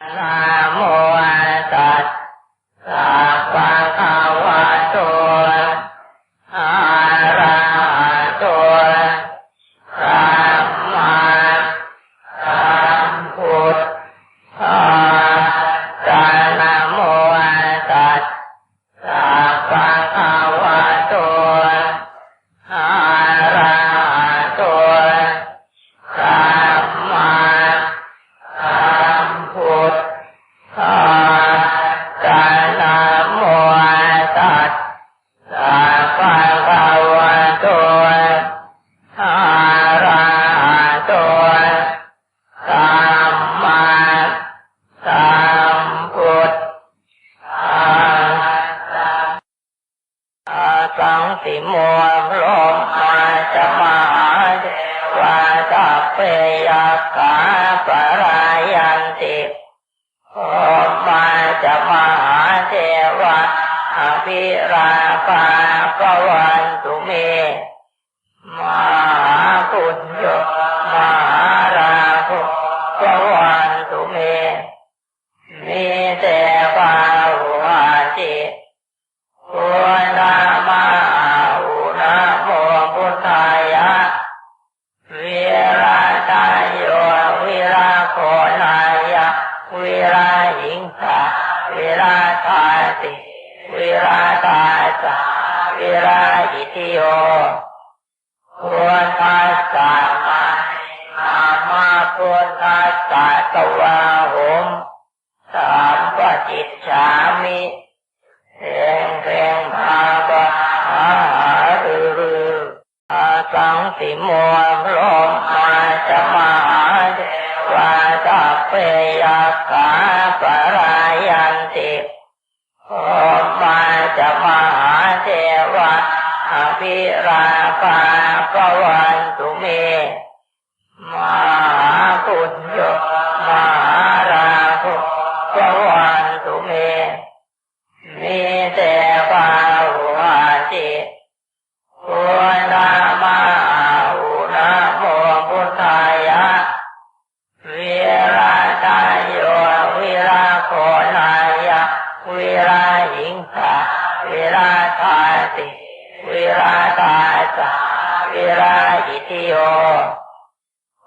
นะโภิราภาปวันตุเมม พุทธมาอุนะโมพุทธายะวิราตายโยวิราโคลายะวิราหิงสาวิราตาติวิราตาสาวิราอิติโยพุทธัสสะมานามาพุทธัสสะตวาหุมสามปจิตฉามิเร งเรงภาบาหารือรืออาสังสิโมโลมาจะมาเทวาตัเพยกาปรายันติโอมาจะมาเทวะอภิราภาปวันตุเม มาปุญโยมา ราทาติวิราตาสาวิราอิติโย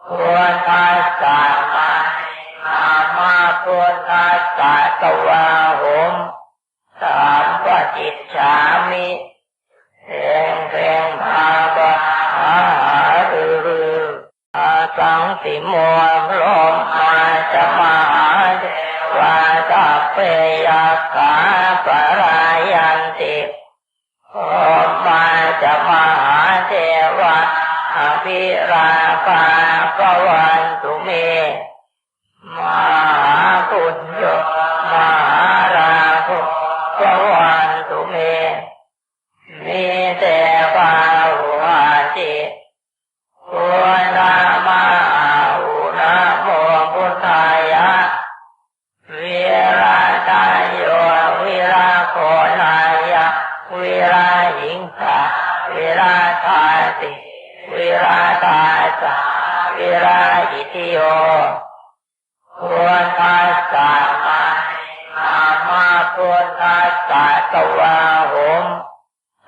พุทธัสสะมานามาพุทธัสสะตวาหุมสามปจิตฉามิเรงเรงภาบาหารือรืออาสังสิโมโล ราภาปวัน วิราอิติโยพุทธัสสะมานามาพุทธัสสะตวาหุม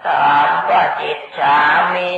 สามปจิตฉามิ